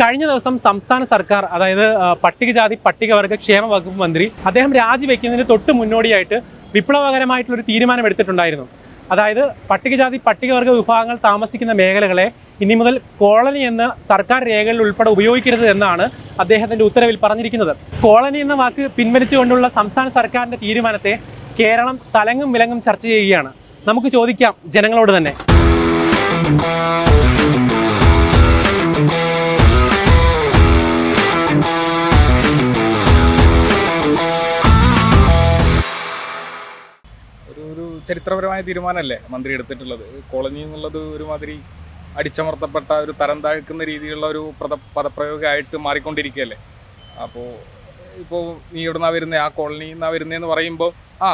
കഴിഞ്ഞ ദിവസം സംസ്ഥാന സർക്കാർ അതായത് പട്ടികജാതി പട്ടികവർഗ ക്ഷേമ വകുപ്പ് മന്ത്രി അദ്ദേഹം രാജിവെക്കുന്നതിന് തൊട്ട് മുന്നോടിയായിട്ട് വിപ്ലവകരമായിട്ടുള്ള ഒരു തീരുമാനം എടുത്തിട്ടുണ്ടായിരുന്നു അതായത് പട്ടികജാതി പട്ടികവർഗ വിഭാഗങ്ങൾ താമസിക്കുന്ന മേഖലകളെ ഇനി മുതൽ കോളനി എന്ന് സർക്കാർ രേഖകളിൽ ഉൾപ്പെടെ ഉപയോഗിക്കരുത് എന്നാണ് അദ്ദേഹത്തിന്റെ ഉത്തരവിൽ പറഞ്ഞിരിക്കുന്നത്. കോളനി എന്ന വാക്ക് പിൻവലിച്ചുകൊണ്ടുള്ള സംസ്ഥാന സർക്കാരിന്റെ തീരുമാനത്തെ കേരളം തലങ്ങും വിലങ്ങും ചർച്ച ചെയ്യുകയാണ്. നമുക്ക് ചോദിക്കാം ജനങ്ങളോട് തന്നെ. ചരിത്രപരമായ തീരുമാനമല്ലേ മന്ത്രി എടുത്തിട്ടുള്ളത്? കോളനി എന്നുള്ളത് ഒരുമാതിരി അടിച്ചമർത്തപ്പെട്ട ഒരു തരം താഴ്ക്കുന്ന രീതിയിലുള്ള ഒരു പദ പദപ്രയോഗമായിട്ട് മാറിക്കൊണ്ടിരിക്കുകയല്ലേ? അപ്പോൾ ഇപ്പോൾ നീ എവിടുന്നാ വരുന്നത് ആ കോളനി നിന്നാ വരുന്നതെന്ന് പറയുമ്പോൾ ആ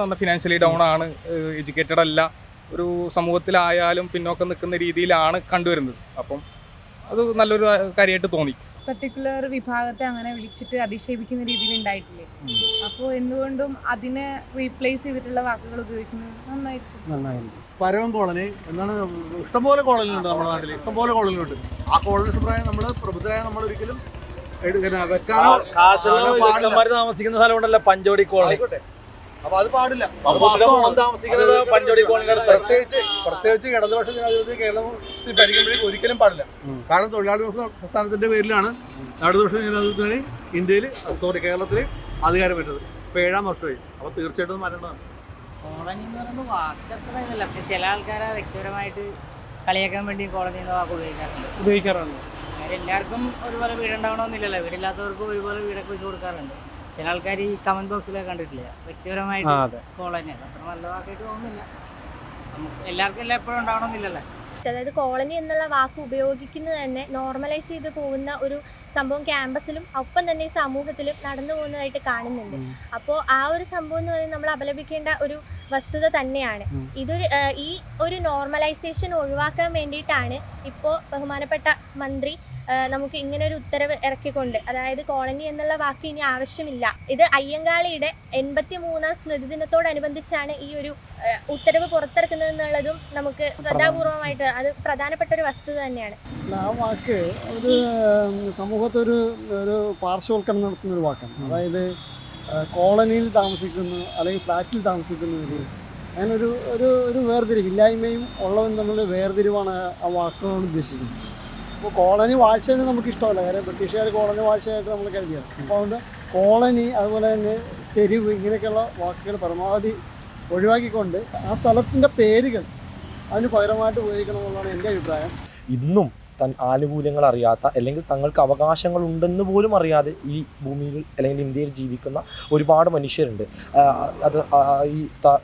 നന്ന ഫിനാൻഷ്യലി ഡൗൺ ആണ് എഡ്യൂക്കേറ്റഡ് അല്ല ഒരു സമൂഹത്തിലായാലും പിന്നോക്കം നിൽക്കുന്ന രീതിയിലാണ് കണ്ടുവരുന്നത്. അപ്പം അത് നല്ലൊരു കാര്യമായിട്ട് തോന്നി. പർട്ടിക്കുലർ വിഭാഗത്തെ അങ്ങനെ വിളിച്ചിട്ട് അധിക്ഷേപിക്കുന്ന രീതിയിൽ ഉണ്ടായിട്ടില്ലേ? അപ്പോൾ എന്തുകൊണ്ടും അതിനെ റീപ്ലേസ് ചെയ്തിട്ടുള്ള വാക്കുകൾ ഉപയോഗിക്കുന്നത് നന്നായിരിക്കും. കോളനി എന്നാണ് ഇഷ്ടംപോലെ കോളനി ഉണ്ട് നമ്മുടെ നാട്ടിൽ ഇഷ്ടംപോലെ കോളനി ഉണ്ട് ആ കോളനി അഭിപ്രായം നമ്മൾ പ്രബുദ്ധരായ നമ്മൾ ഒരിക്കലും എടുക്കാൻ താമസിക്കുന്ന സ്ഥലമുണ്ടല്ലോ പഞ്ചോടി കോളനി. അപ്പൊ അത് പാടില്ല. പ്രത്യേകിച്ച് പ്രത്യേകിച്ച് ഇടതുപക്ഷ ജനാധിപത്യ കേരളത്തിൽ ഭരിക്കുമ്പോഴേക്കും ഒരിക്കലും പാടില്ല. കാരണം തൊഴിലാളി പ്രസ്ഥാനത്തിന്റെ പേരിലാണ് ഇടതുപക്ഷ ജനാധിപത്യത്തിന് ഇന്ത്യയിൽ സോറി കേരളത്തിൽ അധികാരം പറ്റുന്നത് ഇപ്പൊ ഏഴാം വർഷമായി. അപ്പൊ തീർച്ചയായിട്ടും മാറ്റേണ്ടതാണ്. കോളനി എന്ന് പറയുന്നത് വാക്കത്ര ഇതല്ല. പക്ഷെ ചില ആൾക്കാരെ വ്യക്തിപരമായിട്ട് കളിയാക്കാൻ വേണ്ടി കോളനി എന്ന വാക്ക് ഉപയോഗിക്കാറുണ്ട്. ഉപയോഗിക്കാറുണ്ട്. എല്ലാവർക്കും ഒരുപോലെ വീടുണ്ടാവണമെന്നില്ലല്ലോ. വീടില്ലാത്തവർക്കും ഒരുപോലെ വീടൊക്കെ വെച്ച് കൊടുക്കാറുണ്ട്. ചില ആൾക്കാർ ഈ കമന്റ് ബോക്സിലൊക്കെ കണ്ടിട്ടില്ല? വ്യക്തിപരമായിട്ട് കോൾ തന്നെയാണ് അത്ര നല്ല വാക്കായിട്ട് തോന്നുന്നില്ല. നമുക്ക് എല്ലാവർക്കും എല്ലാം എപ്പോഴും ഉണ്ടാവണമെന്നില്ലല്ലോ. അതായത് കോളനി എന്നുള്ള വാക്ക് ഉപയോഗിക്കുന്നത് തന്നെ നോർമലൈസ് ചെയ്ത് പോകുന്ന ഒരു സംഭവം ക്യാമ്പസിലും ഒപ്പം തന്നെ ഈ സമൂഹത്തിലും നടന്നു പോകുന്നതായിട്ട് കാണുന്നുണ്ട്. അപ്പോൾ ആ ഒരു സംഭവം എന്ന് പറയുന്നത് നമ്മൾ അപലപിക്കേണ്ട ഒരു വസ്തുത തന്നെയാണ്. ഇത് ഇതൊരു ഈ ഒരു നോർമലൈസേഷൻ ഒഴിവാക്കാൻ വേണ്ടിയിട്ടാണ് ഇപ്പോൾ ബഹുമാനപ്പെട്ട മന്ത്രി നമുക്ക് ഇങ്ങനെ ഒരു ഉത്തരവ് ഇറക്കിക്കൊണ്ട് അതായത് കോളനി എന്നുള്ള വാക്ക് ഇനി ആവശ്യമില്ല. ഇത് അയ്യങ്കാളിയുടെ എൺപത്തി മൂന്നാം സ്മൃതി ദിനത്തോടനുബന്ധിച്ചാണ് ഈ ഒരു ഉത്തരവ് പുറത്തിറക്കുന്നത് എന്നുള്ളതും നമുക്ക് ശ്രദ്ധാപൂർവമായിട്ട് അത് പ്രധാനപ്പെട്ട ഒരു വസ്തുത തന്നെയാണ്. ആ വാക്ക് ഒരു സമൂഹത്തെ സമൂഹത്തൊരു ഒരു പാർശ്വവൽക്കരണം നടത്തുന്ന ഒരു വാക്കാണ്. അതായത് കോളനിയിൽ താമസിക്കുന്നു അല്ലെങ്കിൽ ഫ്ലാറ്റിൽ താമസിക്കുന്നവർ അങ്ങനെ ഒരു ഒരു ഒരു വേർതിരിവ് ഇല്ലായ്മയും ഉള്ളവൻ തമ്മിലുള്ള വേർതിരിവാണ് ആ വാക്കുകൊണ്ട് ഉദ്ദേശിക്കുന്നത്. അപ്പോൾ കോളനി വാഴ്ചനെ നമുക്ക് ഇഷ്ടമല്ല. കാര്യം ബ്രിട്ടീഷുകാർ കോളനി വാഴ്ചയായിട്ട് നമ്മൾ കരുതിയത് അപ്പോൾ അതുകൊണ്ട് കോളനി അതുപോലെ തന്നെ തെരുവ് ഇങ്ങനെയൊക്കെയുള്ള വാക്കുകൾ പരമാവധി ഒഴിവാക്കിക്കൊണ്ട് ആ സ്ഥലത്തിന്റെ പേരുകൾ അതിന് പകരമായിട്ട് ഉപയോഗിക്കണമെന്നുള്ളതാണ് എന്റെ അഭിപ്രായം. ഇന്നും തൻ ആനുകൂല്യങ്ങൾ അറിയാത്ത അല്ലെങ്കിൽ തങ്ങൾക്ക് അവകാശങ്ങൾ ഉണ്ടെന്ന് പോലും അറിയാതെ ഈ ഭൂമിയിൽ അല്ലെങ്കിൽ ഇന്ത്യയിൽ ജീവിക്കുന്ന ഒരുപാട് മനുഷ്യരുണ്ട്. അത് ഈ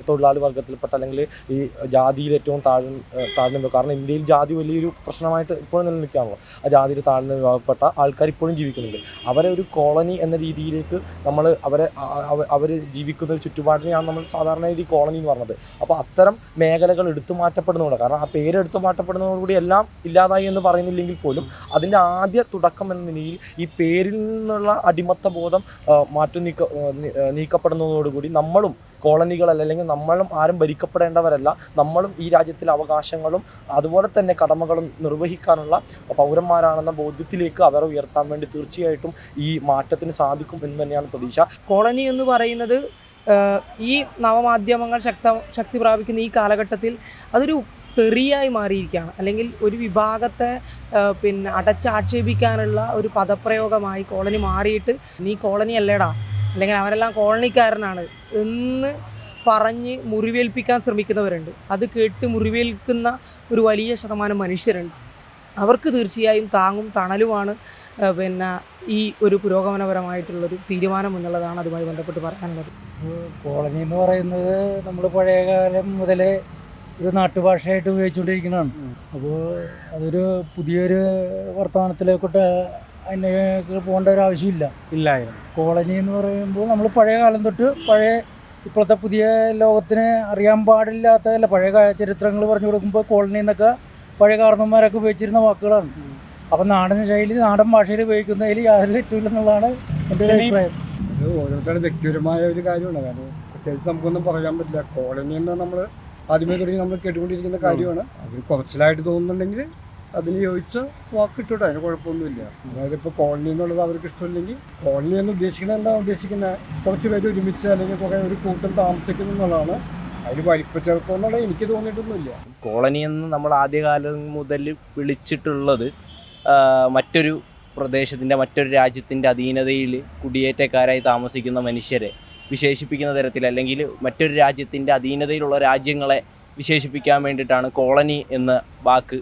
തൊഴിലാളി വർഗത്തിൽപ്പെട്ട അല്ലെങ്കിൽ ഈ ജാതിയിൽ ഏറ്റവും താഴ്ന്ന താഴ്ന്ന കാരണം ഇന്ത്യയിൽ ജാതി വലിയൊരു പ്രശ്നമായിട്ട് ഇപ്പോഴും നിലനിൽക്കുകയാണല്ലോ ആ ജാതിയിൽ താഴ്ന്ന വിഭാഗപ്പെട്ട ആൾക്കാർ ഇപ്പോഴും ജീവിക്കുന്നുണ്ട്. അവരെ ഒരു കോളനി എന്ന രീതിയിലേക്ക് നമ്മൾ അവരെ അവർ ജീവിക്കുന്ന ഒരു ചുറ്റുപാടിനെയാണ് നമ്മൾ സാധാരണ രീതി കോളനി എന്ന് പറഞ്ഞത്. അപ്പോൾ അത്തരം മേഖലകൾ എടുത്തു മാറ്റപ്പെടുന്നുണ്ട്. കാരണം ആ പേര് എടുത്തു മാറ്റപ്പെടുന്നതോടുകൂടി എല്ലാം ഇല്ലാതായി എന്ന് പറയുന്നില്ലെങ്കിൽ പോലും അതിന്റെ ആദ്യ തുടക്കം എന്ന നിലയിൽ ഈ പേരിൽ നിന്നുള്ള അടിമത്ത ബോധം മാറ്റി നീക്ക നീക്കപ്പെടുന്നതോടുകൂടി നമ്മളും കോളനികളല്ല അല്ലെങ്കിൽ നമ്മളും ആരും ഭരിക്കപ്പെടേണ്ടവരല്ല നമ്മളും ഈ രാജ്യത്തിലെ അവകാശങ്ങളും അതുപോലെ തന്നെ കടമകളും നിർവഹിക്കാനുള്ള പൗരന്മാരാണെന്ന ബോധ്യത്തിലേക്ക് അവരെ ഉയർത്താൻ വേണ്ടി തീർച്ചയായിട്ടും ഈ മാറ്റത്തിന് സാധിക്കും എന്ന് തന്നെയാണ് പ്രതീക്ഷ. കോളനി എന്ന് പറയുന്നത് ഈ നവമാധ്യമങ്ങൾ ശക്ത ശക്തി പ്രാപിക്കുന്ന ഈ കാലഘട്ടത്തിൽ അതൊരു തെറിയായി മാറിയിരിക്കുകയാണ്. അല്ലെങ്കിൽ ഒരു വിഭാഗത്തെ പിന്നെ അടച്ചാക്ഷേപിക്കാനുള്ള ഒരു പദപ്രയോഗമായി കോളനി മാറിയിട്ട് നീ കോളനി അല്ലേടാ? അല്ലെങ്കിൽ അവരെല്ലാം കോളനിക്കാരനാണ് എന്ന് പറഞ്ഞ് മുറിവേൽപ്പിക്കാൻ ശ്രമിക്കുന്നവരുണ്ട്. അത് കേട്ട് മുറിവേൽക്കുന്ന ഒരു വലിയ ശതമാനം മനുഷ്യരുണ്ട്. അവർക്ക് തീർച്ചയായും താങ്ങും തണലുമാണ് പിന്നെ ഈ ഒരു പുരോഗമനപരമായിട്ടുള്ളൊരു തീരുമാനം എന്നുള്ളതാണ് അതുമായി ബന്ധപ്പെട്ട് പറയാനുള്ളത്. കോളനി എന്ന് പറയുന്നത് നമ്മൾ പഴയകാലം മുതലേ ഒരു നാട്ടുഭാഷയായിട്ട് ഉപയോഗിച്ചുകൊണ്ടിരിക്കുന്നതാണ്. അപ്പോൾ അതൊരു പുതിയൊരു വർത്തമാനത്തിലേക്കോട്ട് അതിനേക്ക് പോകേണ്ട ഒരു ആവശ്യമില്ല. ഇല്ലായിരുന്നു കോളനി എന്ന് പറയുമ്പോൾ നമ്മൾ പഴയ കാലം തൊട്ട് പഴയ ഇപ്പോഴത്തെ പുതിയ ലോകത്തിന് അറിയാൻ പാടില്ലാത്ത അല്ല പഴയ ചരിത്രങ്ങൾ പറഞ്ഞു കൊടുക്കുമ്പോൾ കോളനി എന്നൊക്കെ പഴയ കാരണന്മാരൊക്കെ ഉപയോഗിച്ചിരുന്ന വാക്കുകളാണ്. അപ്പം നാടൻ ശൈലി നാടൻ ഭാഷയിൽ ഉപയോഗിക്കുന്നതിൽ യാതൊരു തെറ്റില്ല എന്നുള്ളതാണ് എന്റെ ഒരു അഭിപ്രായം. ഇത് ഓരോരുത്തരുടെ വ്യക്തിപരമായ ഒരു കാര്യമാണ്. കാരണം പ്രത്യേകിച്ച് നമുക്കൊന്നും പറയാൻ പറ്റില്ല. കോളനി എന്ന് നമ്മൾ ആദ്യമേ തുടങ്ങി നമ്മൾ കേട്ടുകൊണ്ടിരിക്കുന്ന കാര്യമാണ്. അതിന് കുറച്ചിലായിട്ട് തോന്നുന്നുണ്ടെങ്കിൽ അതിന് ചോദിച്ച വാക്ക് ഇട്ടോട്ടെ അതിന് കുഴപ്പമൊന്നുമില്ല. അതായത് ഇപ്പോൾ കോളനി എന്നുള്ളത് അവർക്ക് ഇഷ്ടമില്ലെങ്കിൽ കോളനി എന്ന് ഉദ്ദേശിക്കുന്നത് എന്താ ഉദ്ദേശിക്കുന്നത് കുറച്ച് പേര് ഒരുമിച്ച് അല്ലെങ്കിൽ കുറേ ഒരു കൂട്ടം താമസിക്കുന്നു എന്നുള്ളതാണ് അതിൽ വലിപ്പച്ചെറുപ്പം എന്നുള്ളത് എനിക്ക് തോന്നിയിട്ടൊന്നുമില്ല. കോളനി എന്ന് നമ്മൾ ആദ്യകാലം മുതൽ വിളിച്ചിട്ടുള്ളത് മറ്റൊരു പ്രദേശത്തിന്റെ മറ്റൊരു രാജ്യത്തിന്റെ അധീനതയിൽ കുടിയേറ്റക്കാരായി താമസിക്കുന്ന മനുഷ്യരെ. വിശേഷിപ്പിക്കുന്ന തരത്തിൽ അല്ലെങ്കിൽ മറ്റൊരു രാജ്യത്തിന്റെ അധീനതയിലുള്ള രാജ്യങ്ങളെ വിശേഷിപ്പിക്കാൻ വേണ്ടിയിട്ടാണ് കോളനി എന്ന വാക്ക്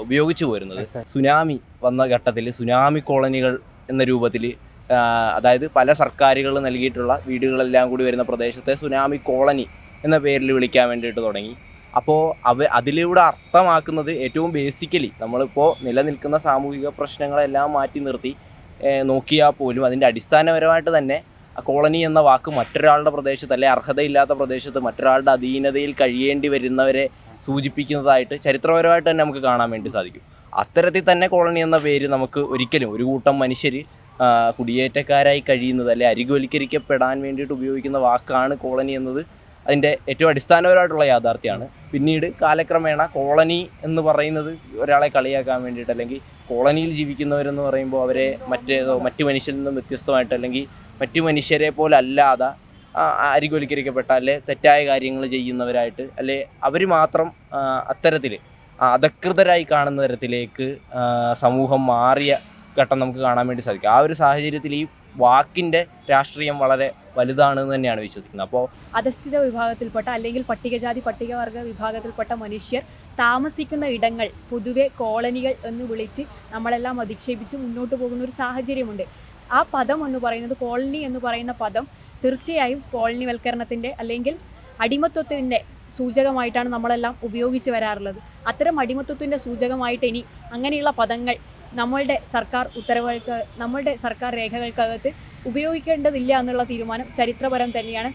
ഉപയോഗിച്ചു പോരുന്നത് സുനാമി വന്ന ഘട്ടത്തിൽ സുനാമി കോളനികൾ എന്ന രൂപത്തിൽ അതായത് പല സർക്കാരുകൾ നൽകിയിട്ടുള്ള വീടുകളെല്ലാം കൂടി വരുന്ന പ്രദേശത്തെ സുനാമി കോളനി എന്ന പേരിൽ വിളിക്കാൻ വേണ്ടിയിട്ട് തുടങ്ങി. അപ്പോൾ അവ അതിലൂടെ അർത്ഥമാക്കുന്നത് ഏറ്റവും ബേസിക്കലി നമ്മളിപ്പോൾ നിലനിൽക്കുന്ന സാമൂഹിക പ്രശ്നങ്ങളെല്ലാം മാറ്റി നിർത്തി നോക്കിയാൽ പോലും അതിന്റെ അടിസ്ഥാനപരമായിട്ട് തന്നെ കോളനി എന്ന വാക്ക് മറ്റൊരാളുടെ പ്രദേശത്ത് അല്ലെ അർഹതയില്ലാത്ത പ്രദേശത്ത് മറ്റൊരാളുടെ അധീനതയിൽ കഴിയേണ്ടി വരുന്നവരെ സൂചിപ്പിക്കുന്നതായിട്ട് ചരിത്രപരമായിട്ട് തന്നെ നമുക്ക് കാണാൻ വേണ്ടി സാധിക്കും. അത്തരത്തിൽ തന്നെ കോളനി എന്ന പേര് നമുക്ക് ഒരിക്കലും ഒരു കൂട്ടം മനുഷ്യർ കുടിയേറ്റക്കാരായി കഴിയുന്നത് അല്ലെ അരികുവൽക്കരിക്കപ്പെടാൻ വേണ്ടിയിട്ട് ഉപയോഗിക്കുന്ന വാക്കാണ് കോളനി എന്നത്. അതിന്റെ ഏറ്റവും അടിസ്ഥാനപരമായിട്ടുള്ള യാഥാർത്ഥ്യമാണ്. പിന്നീട് കാലക്രമേണ കോളനി എന്ന് പറയുന്നത് ഒരാളെ കളിയാക്കാൻ വേണ്ടിയിട്ട് അല്ലെങ്കിൽ കോളനിയിൽ ജീവിക്കുന്നവരെന്ന് പറയുമ്പോൾ അവരെ മറ്റ് മറ്റ് മനുഷ്യരിൽ നിന്നും വ്യത്യസ്തമായിട്ട് അല്ലെങ്കിൽ മറ്റു മനുഷ്യരെ പോലെ അല്ലാതെ അരികൊലിക്കരിക്കപ്പെട്ട അല്ലെ തെറ്റായ കാര്യങ്ങൾ ചെയ്യുന്നവരായിട്ട് അല്ലെ അവർ മാത്രം അത്തരത്തിൽ അധകൃതരായി കാണുന്ന തരത്തിലേക്ക് സമൂഹം മാറിയ ഘട്ടം നമുക്ക് കാണാൻ വേണ്ടി സാധിക്കും. ആ ഒരു സാഹചര്യത്തിൽ ഈ വാക്കിന്റെ രാഷ്ട്രീയം വളരെ വലുതാണ് എന്ന് തന്നെയാണ് വിശ്വസിക്കുന്നത്. അപ്പോൾ അധസ്ഥിത വിഭാഗത്തിൽപ്പെട്ട അല്ലെങ്കിൽ പട്ടികജാതി പട്ടികവർഗ വിഭാഗത്തിൽപ്പെട്ട മനുഷ്യർ താമസിക്കുന്ന ഇടങ്ങൾ പൊതുവെ കോളനികൾ എന്ന് വിളിച്ച് നമ്മളെല്ലാം അധിക്ഷേപിച്ച് മുന്നോട്ട് പോകുന്ന ഒരു സാഹചര്യമുണ്ട്. ആ പദം എന്ന് പറയുന്നത് കോളനി എന്ന് പറയുന്ന പദം തീർച്ചയായും കോളനിവൽക്കരണത്തിന്റെ അല്ലെങ്കിൽ അടിമത്വത്തിന്റെ സൂചകമായിട്ടാണ് നമ്മളെല്ലാം ഉപയോഗിച്ച് വരാറുള്ളത്. അത്തരം അടിമത്വത്തിന്റെ സൂചകമായിട്ട് ഇനി അങ്ങനെയുള്ള പദങ്ങൾ നമ്മളുടെ സർക്കാർ ഉത്തരവുകൾക്ക് നമ്മളുടെ സർക്കാർ രേഖകൾക്കകത്ത് ഉപയോഗിക്കേണ്ടതില്ല എന്നുള്ള തീരുമാനം ചരിത്രപരം തന്നെയാണ്.